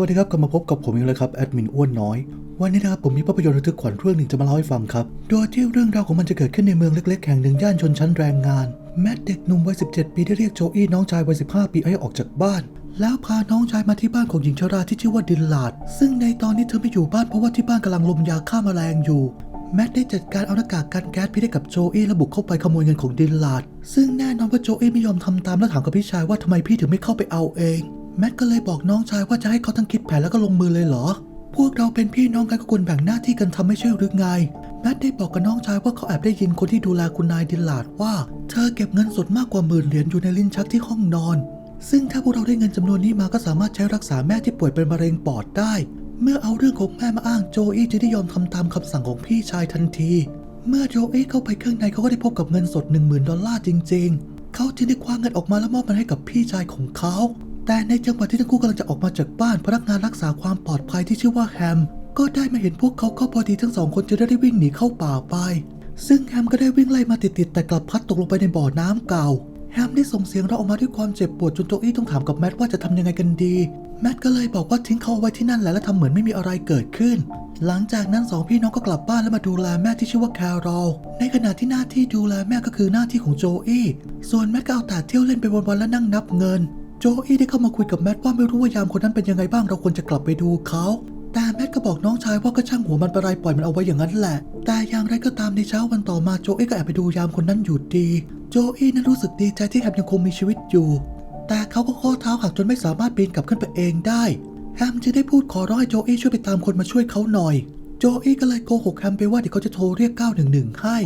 วัสดีครับกลับมาพบกับผมอีกแล้วครับแอดมินอ้วนน้อย วันนี้นะครับผมมีภาพยนตร์ระทึกขวัญเรื่องหนึ่งจะมาเล่าให้ฟังครับ โดยที่เรื่องราวของมันจะเกิดขึ้นในเมืองเล็กๆแห่งหนึ่งย่านชนชั้นแรงงาน แมทเด็กหนุ่มวัย 17 ปีได้เรียกโจอี้น้องชายวัย 15 ปีให้ออกจากบ้าน แล้วพาน้องชายมาที่บ้านของหญิงชราที่ชื่อว่าดินลาด ซึ่งในตอนนี้เธอไม่อยู่บ้านเพราะว่าที่บ้านกำลังลมยาฆ่าแมลงอยู่แมทได้จัดการเอาหน้ากากกันแก๊สพิษให้กับโจอี้และบุกเข้าไปขโมยเงินของดินลาด ซึ่งแน่นอนว่าโจอี้ไม่ยอมทำตามและถามกับพี่ชายว่าทำไมพี่ถึงไม่เข้าไปเอาเอง แมทก็เลยบอกน้องชายว่าจะให้เขาทั้งคิดแผนแล้วก็ลงมือเลยเหรอ พวกเราเป็นพี่น้องกันก็ควรแบ่งหน้าที่กันทำไม่ใช่หรือไง แมทได้บอกกับน้องชายว่าเขาแอบได้ยินคนที่ดูแลคุณนายดินลาดว่า เธอเก็บเงินสดมากกว่าหมื่นเหรียญอยู่ในลิ้นชักที่ห้องนอน ซึ่งถ้าพวกเราได้เงินจำนวนนี้มาก็สามารถใช้รักษาแม่ที่ป่วยเป็นมะเร็งปอดได้ เมื่อเอาเรื่องของแม่มาอ้างโจอี้จะได้ยอมทำตามคำสั่งของพี่ชายทันที เมื่อโจอี้เข้าไปข้างในเขาก็ได้พบกับเงินสด10,000ดอลลาร์จริง ๆ เขาจึงได้คว้าเงินออกมาแล้วมอบมันให้กับพี่ชายของเขา แต่ในจังหวะที่ทั้งคู่กำลังจะออกมาจากบ้านพนักงานรักษาความปลอดภัยที่ชื่อว่าแฮม ก็ได้มาเห็นพวกเขาเข้าพอดีทั้งสองคนจะได้วิ่งหนีเข้าป่าไป ซึ่งแฮมก็ได้วิ่งไล่มาติดๆแต่กลับพัดตกลงไปในบ่อน้ำเก่า แฮมได้ส่งเสียงร้องออกมาด้วยความเจ็บปวดจนโจอี้ต้องถามกับแมทว่าจะทำยังไงกันดี แมทก็เลยบอกว่าทิ้งเขาไว้ที่นั่นแหละและทำเหมือนไม่มีอะไรเกิดขึ้นหลังจากนั้นสองพี่น้องก็กลับบ้านและมาดูแลแม่ที่ชื่อว่าแครอลในขณะที่หน้าที่ดูแลแม่ก็คือหน้าที่ของโจอี้ ส่วนแมทก็เอาแต่เที่ยวเล่นไปวันๆและนั่งนับเงิน อี้ได้เข้ามาคุยกับแมทว่าไม่รู้ว่ายามคนนั้นเป็นยังไงบ้างเราควรจะกลับไปดูเขาแต่แมทก็บอกน้องชายว่าก็ช่างหัวมันไปไรปล่อยมันเอาไว้อย่างนั้นแหละ แต่อย่างไรก็ตามในเช้าวันต่อมาโจอี้ก็แอบไปดูยามคนนั้นอยู่ดี โจอี้นั้นรู้สึกดีใจที่แฮมยังคงมีชีวิตอยู่ แต่เขาก็ข้อเท้าหักจนไม่สามารถปีนกลับขึ้นไปเองได้ แฮมจึงได้พูดขอร้องให้โจอี้ช่วยไปตามคนมาช่วยเขาหน่อย โจอี้ก็เลยโกหกแฮมไปว่าเดี๋ยวเขาจะโทรเรียก 911 ให้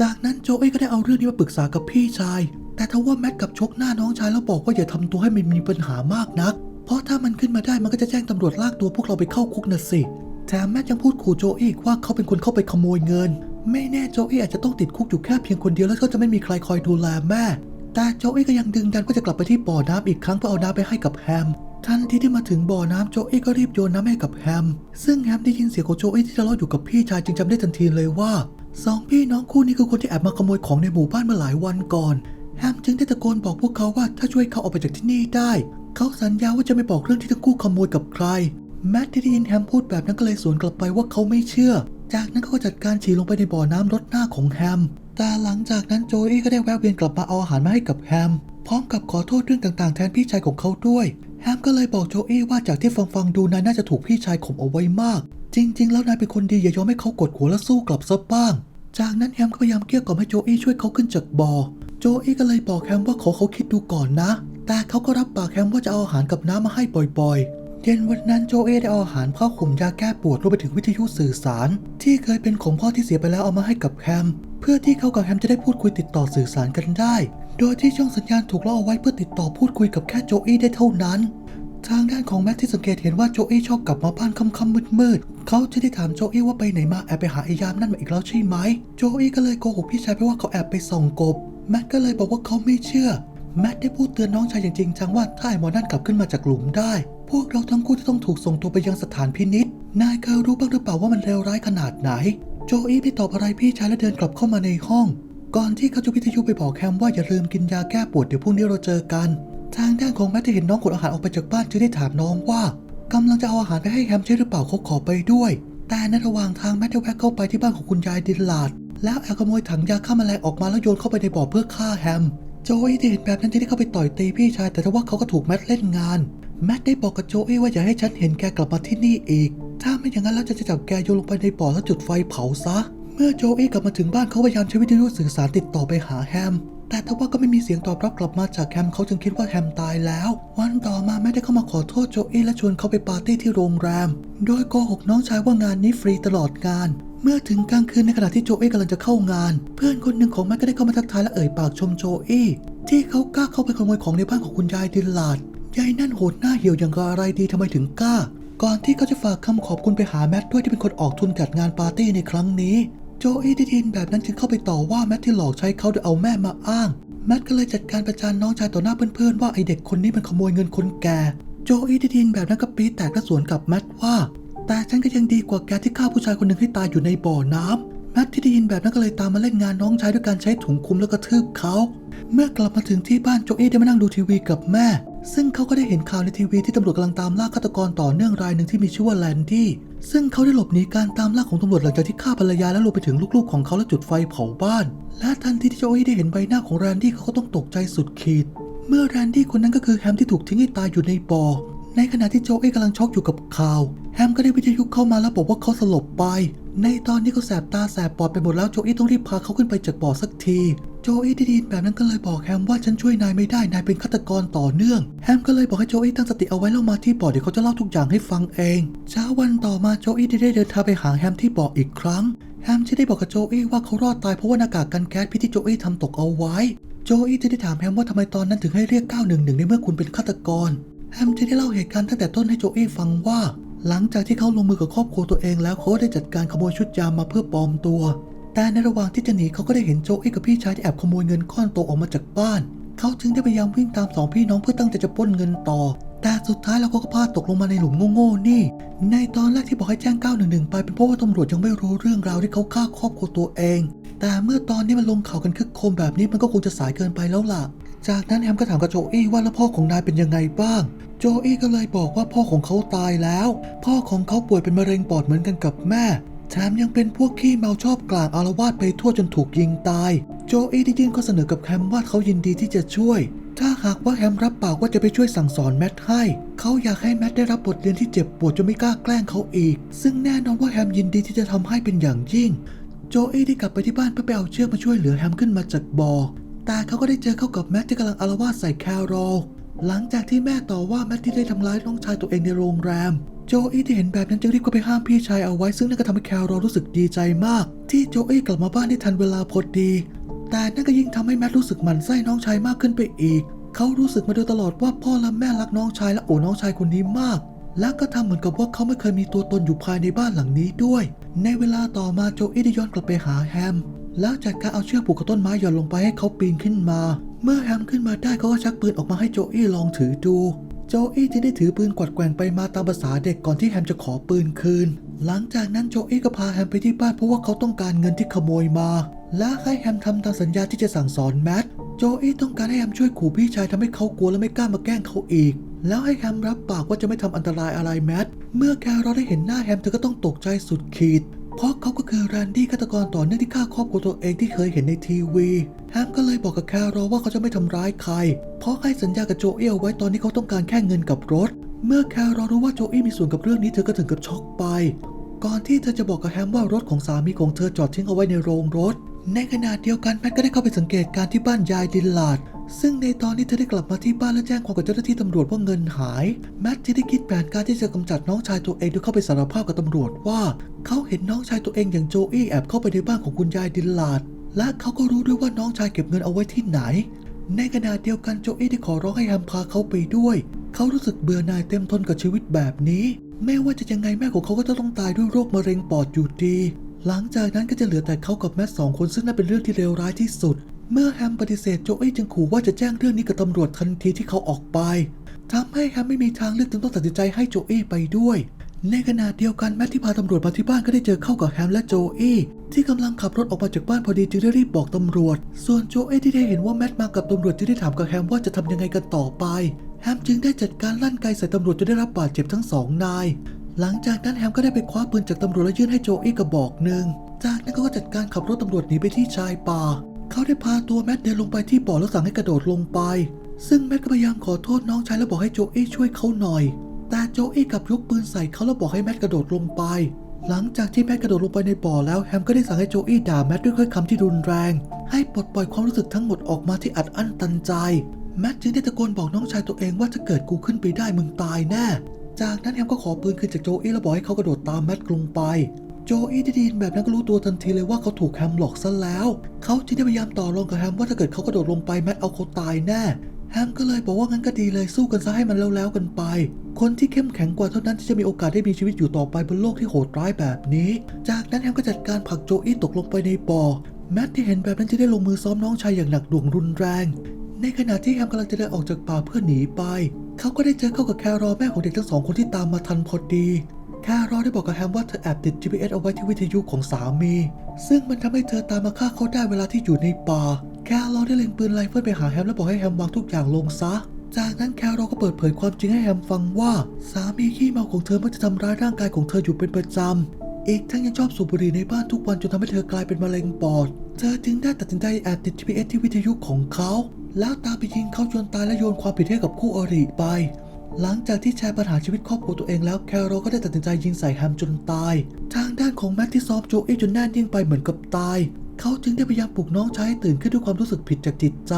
จากนั้นโจอี้ก็ได้เอาเรื่องนี้มาปรึกษากับพี่ชาย แต่ทว่าแมทกับชกหน้าน้องชายแล้วบอกว่าอย่าทำตัวให้มันมีปัญหามากนัก เพราะถ้ามันขึ้นมาได้มันก็จะแจ้งตำรวจลากตัวพวกเราไปเข้าคุกนะสิแถมแมทยังพูดขู่โจอี้อีกว่าเขาเป็นคนเข้าไปขโมยเงิน ไม่แน่โจอี้อาจจะต้องติดคุกอยู่แค่เพียงคนเดียวแล้วก็จะไม่มีใครคอยดูแลแม่ แต่โจอี้ก็ยังดึงดันว่าจะกลับไปที่บ่อน้ำอีกครั้งเพื่อเอาน้ำไปให้กับแฮม ทันทีที่มาถึงบ่อน้ำโจอี้ก็รีบโยนน้ำให้กับแฮม ซึ่งแฮมได้ยินเสียงของโจอี้ที่ทะเลาะอยู่กับพี่ชายจึงจำได้ทันทีเลยว่าสองพี่น้องคู่นี้คือคนที่แอบมาขโมยของในหมู่บ้านเมื่อหลายวันก่อน แฮมจึงได้ตะโกนบอกพวกเขาว่าถ้าช่วยเขาออกไปจากที่นี่ได้ เขาสัญญาว่าจะไม่บอกเรื่องที่ทั้งคู่ขโมยกับใคร แมทที่ได้ยินแฮมพูดแบบนั้นก็เลยสวนกลับไปว่าเขาไม่เชื่อ จากนั้นเขาก็จัดการฉี่ลงไปในบ่อน้ำรดหน้าของแฮม แต่หลังจากนั้นโจอี้ก็ได้แวะเวียนกลับมาเอาอาหารมาให้กับแฮม พร้อมกับขอโทษเรื่องต่างๆ แทนพี่ชายของเขาด้วยแฮมก็เลยบอกโจอี้ว่าจากที่ฟังฟังดูนายน่าจะถูกพี่ชายข่มเอาไว้มาก จริง ๆ แล้วนายเป็นคนดีอย่ายอมให้เขากดหัวและสู้กลับซะบ้าง จากนั้นแฮมก็พยายามเกลี้ยกล่อมให้โจอี้ช่วยเขาขึ้นจากบ่อ โจอี้ก็เลยบอกแฮมว่าขอเขาคิดดูก่อนนะ แต่เขาก็รับปากแฮมว่าจะเอาอาหารกับน้ำมาให้บ่อยๆ เย็นวันนั้นโจเอได้เอาอาหารผ้าห่มยาแก้ปวดรวมไปถึงวิทยุสื่อสาร ที่เคยเป็นของพ่อที่เสียไปแล้วเอามาให้กับแฮมเพื่อที่เขากับแฮมจะได้พูดคุยติดต่อสื่อสารกันได้ โดยที่ช่องสัญญาณถูกล่อเอาไว้เพื่อติดต่อพูดคุยกับแค่โจอี้ได้เท่านั้นทางด้านของแมทที่สังเกตเห็นว่าโจเอ้ชอบกลับมาบ้านค่ำๆมืดๆ เขาจะได้ถามโจเอ้ว่าไปไหนมาแอบไปหาไอ้ยามนั่นมาอีกแล้วใช่ไหม โจอี้ก็เลยโกหกพี่ชายไปว่าเขาแอบไปส่องกบ แมทก็เลยบอกว่าเขาไม่เชื่อ แมทได้พูดเตือนน้องชายอย่างจริงจังว่าถ้าไอ้หมอนั่นกลับขึ้นมาจากหลุมได้ พวกเราทั้งคู่จะต้องถูกส่งตัวไปยังสถานพินิษนายเคยรู้บ้างหรือเปล่าว่ามันเลวร้ายขนาดไหน โจอี้ไม่ตอบอะไรพี่ชายและเดินกลับเข้ามาในห้อง ก่อนที่เขาจะวิทยุไปบอกแคมว่าอย่าลืมกินยาแก้ปวดเดี๋ยวพรุ่งนี้เราเจอกัน ทางด้านของแมทที่เห็นน้องขนอาหารออกไปจากบ้านจึงได้ถามน้องว่ากำลังจะเอาอาหารไปให้แฮมใช่หรือเปล่าเขาขอไปด้วย แต่ในระหว่างทางแมทได้แวะเข้าไปที่บ้านของคุณยายดินลาด แล้วแอบขโมยถังยาฆ่าแมลงออกมาแล้วโยนเข้าไปในบ่อเพื่อฆ่าแฮม โจอี้ที่เห็นแบบนั้นจึงได้เข้าไปต่อยตีพี่ชาย แต่ทว่าเขาก็ถูกแมทเล่นงาน แมทได้บอกกับโจอี้ว่าอย่าให้ฉันเห็นแกกลับมาที่นี่อีก ถ้าไม่อย่างนั้นแล้วจะจับแกโยนลงไปในบ่อแล้วจุดไฟเผาซะ เมื่อโจอี้กลับมาถึงบ้านเขาพยายามใช้วิทยุสื่อสารติดต่อไปหาแฮมแต่ทว่าก็ไม่มีเสียงตอบรับกลับมาจากแฮมเขาจึงคิดว่าแฮมตายแล้ว วันต่อมาแม่ได้เข้ามาขอโทษโจอี้และชวนเขาไปปาร์ตี้ที่โรงแรม โดยโกหกน้องชายว่างานนี้ฟรีตลอดงาน เมื่อถึงกลางคืนในขณะที่โจอี้กำลังจะเข้างาน เพื่อนคนหนึ่งของแม่ก็ได้เข้ามาทักทายและเอ่ยปากชมโจอี้ที่เขากล้าเข้าไปขโมยของในบ้านของคุณยายดิลาดยายนั่นโหดหน้าเหี่ยวอย่างกับอะไรดีทำไมถึงกล้า ก่อนที่เขาจะฝากคำขอบคุณไปหาแมทด้วยที่เป็นคนออกทุนจัดงานปาร์ตี้ในครั้งนี้โจอี้ได้ยินแบบนั้นจึงเข้าไปต่อว่าแมทที่หลอกใช้เขาโดยเอาแม่มาอ้างแมทก็เลยจัดการประจานน้องชายต่อหน้าเพื่อนๆว่าไอเด็กคนนี้มันขโมยเงินคนแก่ โจอี้ได้ยินแบบนั้นก็ปี๊ดแตกและสวนกลับแมทว่า แต่ฉันก็ยังดีกว่าแกที่ฆ่าผู้ชายคนหนึ่งให้ตายอยู่ในบ่อน้ำแมทที่ได้ยินแบบนั้นก็เลยตามมาเล่นงานน้องชายด้วยการใช้ถุงคลุมแล้วก็ทืบเขา เมื่อกลับมาถึงที่บ้านโจเอ้ได้มานั่งดูทีวีกับแม่ ซึ่งเขาก็ได้เห็นข่าวในทีวีที่ตำรวจกำลังตามล่าฆาตกรต่อเนื่องรายหนึ่งที่มีชื่อว่าแลนดี้ ซึ่งเขาได้หลบหนีการตามล่าของตำรวจหลังจากที่ฆ่าภรรยาและรวมไปถึงลูกๆของเขาและจุดไฟเผาบ้าน และทันทีที่โจเอ้ได้เห็นใบหน้าของแรนดี้เขาก็ต้องตกใจสุดขีด เมื่อแรนดี้คนนั้นก็คือแฮมที่ถูกทิ้งให้ตายอยู่ในบ่อ ในขณะที่โจเอ้กำลังช็อกอยู่กับข่าว แฮมก็ได้วิทยุเข้ามาแล้วบอกว่าเขาสลบไป ในตอนนี้เขาแสบตาแสบปอดไปหมดแล้วโจเอี้ต้องรีบพาเขาขึ้นไปจากบ่อสักทีโจเอี้ได้ยินแบบนั้นก็เลยบอกแฮมว่าฉันช่วยนายไม่ได้นายเป็นฆาตกรต่อเนื่องแฮมก็เลยบอกให้โจเอี้ตั้งสติเอาไว้แล้วมาที่บ่อเดี๋ยวเขาจะเล่าทุกอย่างให้ฟังเองเช้าวันต่อมาโจเอี้ได้เดินทางไปหาแฮมที่บ่ออีกครั้งแฮมจะได้บอกกับโจเอี้ว่าเขารอดตายเพราะว่าหน้ากากกันแก๊สพิที่โจเอี้ทำตกเอาไว้โจอี้จะได้ถามแฮมว่าทำไมตอนนั้นถึงให้เรียก 911 ในเมื่อคุณเป็นฆาตกร แฮมจะได้เล่าเหตุการณ์ตั้งแต่ต้นให้โจอี้ฟังว่า หลังจากที่เขาลงมือกับครอบครัวตัวเองแล้วเขาได้จัดการขโมยชุดยามมาเพื่อปลอมตัว แต่ในระหว่างที่จะหนีเขาก็ได้เห็นโจอี้กับพี่ชายที่แอบขโมยเงินก้อนโตออกมาจากบ้าน เขาจึงได้พยายามวิ่งตามสองพี่น้องเพื่อตั้งใจจะปล้นเงินต่อ แต่สุดท้ายเขาก็พลาดตกลงมาในหลุมโง่ๆนี่ ในตอนแรกที่บอกให้แจ้ง 911 ไปเป็นเพราะว่าตำรวจยังไม่รู้เรื่องราวที่เขาฆ่าครอบครัวตัวเอง แต่เมื่อตอนนี้มันลงข่าวกันคึกโคมแบบนี้มันก็คงจะสายเกินไปแล้วล่ะ จากนั้นแฮมก็ถามกับโจอี้ว่าแล้วพ่อของนายเป็นยังไงบ้าง โจอี้ก็เลยบอกว่าพ่อของเขาตายแล้ว พ่อของเขาป่วยเป็นมะเร็งปอดเหมือนกันกับแม่ แถมยังเป็นพวกขี้เมาชอบกลางอารวาสไปทั่วจนถูกยิงตาย โจอี้ได้ยื่นข้อเสนอกับแฮมว่าเขายินดีที่จะช่วย ถ้าหากว่าแฮมรับปากว่าจะไปช่วยสั่งสอนแมทให้ เขาอยากให้แมทได้รับบทเรียนที่เจ็บปวดจนไม่กล้าแกล้งเขาอีก ซึ่งแน่นอนว่าแฮมยินดีที่จะทำให้เป็นอย่างยิ่ง โจอี้ได้กลับไปที่บ้านเพื่อไปเอาเชือกมาช่วยเหลือแฮมขึ้นมาจากบ่อ แต่เขาก็ได้เจอเข้ากับแมทที่กำลังอารวาสใส่แคโรลหลังจากที่แม่ต่อว่าแมทที่ได้ทำร้ายน้องชายตัวเองในโรงแรม โจอี้ที่เห็นแบบนั้นจึงรีบเข้าไปห้ามพี่ชายเอาไว้ซึ่งนั่นก็ทำให้แคโรลรู้สึกดีใจมาก ที่โจอี้กลับมาบ้านได้ทันเวลาพอดี แต่นั่นก็ยิ่งทำให้แมทรู้สึกหมั่นไส้น้องชายมากขึ้นไปอีก เขารู้สึกมาโดยตลอดว่าพ่อและแม่รักน้องชายและโอ้น้องชายคนนี้มาก และก็ทำเหมือนกับว่าเขาไม่เคยมีตัวตนอยู่ภายในบ้านหลังนี้ด้วย ในเวลาต่อมาโจอี้ได้ย้อนกลับไปหาแฮมแล้วจัดการเอาเชือกผูกกับต้นไม้หย่อนลงไปให้เขาปีนขึ้นมา เมื่อแฮมขึ้นมาได้เขาก็ชักปืนออกมาให้โจอี้ลองถือดู โจอี้จึงได้ถือปืนกวัดแกว่งไปมาตามภาษาเด็กก่อนที่แฮมจะขอปืนคืน หลังจากนั้นโจอี้ก็พาแฮมไปที่บ้านเพราะว่าเขาต้องการเงินที่ขโมยมา และให้แฮมทำตามสัญญาที่จะสั่งสอนแมทโจอี้ต้องการให้แฮมช่วยขู่พี่ชายทำให้เขากลัวและไม่กล้ามาแกล้งเขาอีก แล้วให้แฮมรับปากว่าจะไม่ทำอันตรายอะไรแมทเมื่อแครอได้เห็นหน้าแฮมเธอก็ต้องตกใจสุดขีด เพราะเขาก็คือแรนดี้ฆาตกรต่อเนื่องที่ฆ่าครอบครัวตัวเองที่เคยเห็นในทีวีแฮมก็เลยบอกกับแครอว่าเขาจะไม่ทำร้ายใคร เพราะให้สัญญากับโจเอาไว้ตอนนี้เขาต้องการแค่เงินกับรถ เมื่อแครอรู้ว่าโจเอี้มีส่วนกับเรื่องนี้เธอก็ถึงกับช็อกไป ก่อนที่เธอจะบอกกับแฮมว่ารถของสามีของเธอจอดทิ้งเอาไว้ในโรงรถ ในขณะเดียวกันแมทก็ได้เข้าไปสังเกตการณ์ที่บ้านยายดินลาด ซึ่งในตอนนี้เธอได้กลับมาที่บ้านและแจ้งความกับเจ้าหน้าที่ตำรวจว่าเงินหาย แมทจะได้คิดแผนการที่จะกำจัดน้องชายตัวเองโดยเข้าไปสารภาพกับตำรวจว่า เขาเห็นน้องชายตัวเองอย่างโจอี้แอบเข้าไปในบ้านของคุณยายดินลาด และเขาก็รู้ด้วยว่าน้องชายเก็บเงินเอาไว้ที่ไหน ในขณะเดียวกันโจอี้ได้ขอร้องให้แฮมพาเขาไปด้วย เขารู้สึกเบื่อหน่ายเต็มทนกับชีวิตแบบนี้ไม่ว่าจะยังไงแม่ของเขาก็จะต้องตายด้วยโรคมะเร็งปอดอยู่ดี หลังจากนั้นก็จะเหลือแต่เขากับแมทสองคนซึ่งนั่นเป็นเรื่องที่เลวร้ายที่สุด เมื่อแฮมปฏิเสธโจเอ้จึงขู่ว่าจะแจ้งเรื่องนี้กับตำรวจทันทีที่เขาออกไปทำให้แฮมไม่มีทางเลือกจึงต้องตัดสินใจให้โจเอ้ไปด้วย ในขณะเดียวกันแมทที่พาตำรวจมาที่บ้านก็ได้เจอเข้ากับแฮมและโจเอ้ที่กำลังขับรถออกมาจากบ้านพอดีจึงได้รีบบอกตำรวจ ส่วนโจเอ้ที่ได้เห็นว่าแมทมากับตำรวจจึงได้ถามกับแฮมว่าจะทำยังไงกันต่อไปแฮมจึงได้จัดการลั่นไกใส่ตำรวจจนได้รับบาดเจ็บทั้งสองนาย หลังจากนั้นแฮมก็ได้ไปคว้าปืนจากตำรวจและยื่นให้โจเอ้กระบอกหนึ่ง จากนั้นเขาก็จัดการขับรถตำรวจหนีไปที่ชายป่า เขาได้พาตัวแมทเดินลงไปที่บ่อแล้วสั่งให้กระโดดลงไป ซึ่งแมทก็พยายามขอโทษน้องชายและบอกให้โจเอ้ช่วยเขาหน่อย แต่โจเอ้กลับยกปืนใส่เขาแล้วบอกให้แมทกระโดดลงไป หลังจากที่แมทกระโดดลงไปในบ่อแล้วแฮมก็ได้สั่งให้โจเอ้ด่าแมทด้วยถ้อยคำที่รุนแรง ให้ปลดปล่อยความรู้สึกทั้งหมดออกมาที่อัดอั้นตันใจ แมทจึงได้ตะโกนบอกน้องชายตัวเองว่าถ้าเกิดกูขึ้นไปได้มึงตายแน่ จากนั้นแฮมก็ขอปืนคืนจากโจเอ้แล้วบอกให้เขากระโดดตามแมทลงไป โจอี้ได้ยินแบบนั้นก็รู้ตัวทันทีเลยว่าเขาถูกแฮมหลอกซะแล้ว เขาจึงได้พยายามต่อรองกับแฮมว่าถ้าเกิดเขากระโดดลงไปแมทเอาเขาตายแน่แฮมก็เลยบอกว่างั้นก็ดีเลยสู้กันซะให้มันแล้วๆกันไป คนที่เข้มแข็งกว่าเท่านั้นที่จะมีโอกาสได้มีชีวิตอยู่ต่อไปบนโลกที่โหดร้ายแบบนี้ จากนั้นแฮมก็จัดการผลักโจอี้ตกลงไปในบ่อแมทที่เห็นแบบนั้นจะได้ลงมือซ้อมน้องชายอย่างหนักหน่วงรุนแรง ในขณะที่แฮมกำลังจะเดินออกจากป่าเพื่อหนีไป เขาก็ได้เจอเข้ากับแครอแม่ของเด็กทั้งสองคนที่ตามมาทันพอดี แครอลได้บอกกับแฮมว่าเธอแอบติด GPS เอาไว้ที่วิทยุของสามี ซึ่งมันทำให้เธอตามมาฆ่าเขาได้เวลาที่อยู่ในป่า แครอลได้เล็งปืนไรเฟิลไปหาแฮมและบอกให้แฮมวางทุกอย่างลงซะ จากนั้นแคโรอก็เปิดเผยความจริงให้แฮมฟังว่า สามีขี้เมาของเธอมักจะทำร้ายร่างกายของเธออยู่เป็นประจำอีกทั้งยังชอบสูบบุหรี่ในบ้านทุกวันจนทำให้เธอกลายเป็นมะเร็งปอด เธอจึงได้ตัดสินใจแอบติด GPS ที่วิทยุของเขา แล้วตามไปยิงเขาจนตายและโยนความผิดให้กับคู่อริไป หลังจากที่แชร์ปัญหาชีวิตครอบครัวตัวเองแล้วแคโรก็ได้ตัดสินใจยิงใส่แฮมจนตาย ทางด้านของแมทที่ซ้อมโจเอ้จนแน่นิ่งไปเหมือนกับตาย เขาจึงได้พยายามปลุกน้องชายให้ตื่นขึ้นด้วยความรู้สึกผิดจากจิตใจ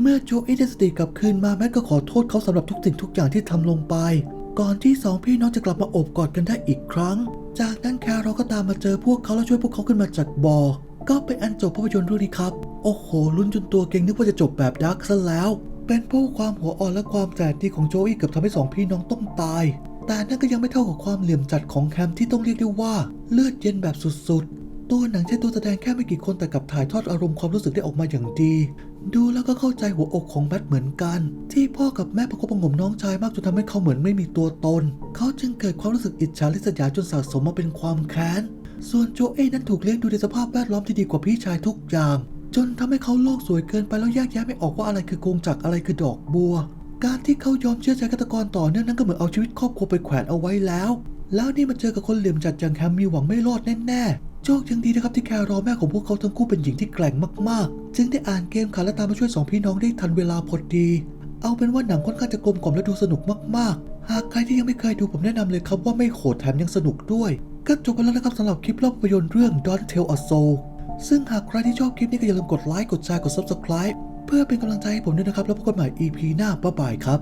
เมื่อโจเอ้ได้สติกลับคืนมาแมทก็ขอโทษเขาสำหรับทุกสิ่งทุกอย่างที่ทำลงไป ก่อนที่สองพี่น้องจะกลับมาโอบกอดกันได้อีกครั้ง จากนั้นแคโรก็ตามมาเจอพวกเขาและช่วยพวกเขาขึ้นมาจากบ่อก็เป็นอันจบภาพยนตร์เรื่องนี้ครับ โอ้โหลุ้นจนตัวเก่งนึกว่าจะจบแบบดาร์กซะแล้ว เป็นเพราะความหัวอ่อนและความแสนดีของโจอี้เกือบทำให้สองพี่น้องต้องตาย แต่นั่นก็ยังไม่เท่ากับความเหลี่ยมจัดของแคมที่ต้องเรียกได้ว่าเลือดเย็นแบบสุดๆ ตัวหนังใช้ตัวแสดงแค่ไม่กี่คนแต่กลับถ่ายทอดอารมณ์ความรู้สึกได้ออกมาอย่างดี ดูแล้วก็เข้าใจหัวอกของแมทเหมือนกัน ที่พ่อกับแม่ประคบประงมน้องชายมากจนทำให้เขาเหมือนไม่มีตัวตน เขาจึงเกิดความรู้สึกอิจฉาริษยาจนสะสมมาเป็นความแค้น ส่วนโจเอ้นั้นถูกเลี้ยงดูในสภาพแวดล้อมที่ดีกว่าพี่ชายทุกอย่าง จนทำให้เขาโลกสวยเกินไปแล้วแยกแยะไม่ออกว่าอะไรคือโกงจักรอะไรคือดอกบัว การที่เขายอมเชื่อใจฆาตกรต่อเนื่องนั้นก็เหมือนเอาชีวิตครอบครัวไปแขวนเอาไว้แล้ว แล้วนี่มาเจอกับคนเหลี่ยมจัดอย่างแฮมมีหวังไม่รอดแน่ๆโชคยังดีนะครับที่แครอแม่ของพวกเขาทั้งคู่เป็นหญิงที่แกร่งมากๆ จึงได้อ่านเกมขาและตามมาช่วยสองพี่น้องได้ทันเวลาพอดี เอาเป็นว่าหนังค่อนข้างจะกลมกล่อมและดูสนุกมากๆ หากใครที่ยังไม่เคยดูผมแนะนำเลยครับว่าไม่โหดแถมยังสนุกด้วยก็จบไปแล้วนะครับสำหรับคลิปเล่าภาพยนตร์เรื่อง Don't Tell a Soul ซึ่งหากใครที่ชอบคลิปนี้ก็อย่าลืมกดไลค์ กดแชร์ กด Subscribe เพื่อเป็นกำลังใจให้ผมด้วยนะครับ แล้วพบกันใหม่ EP หน้าบ๊ายบายครับ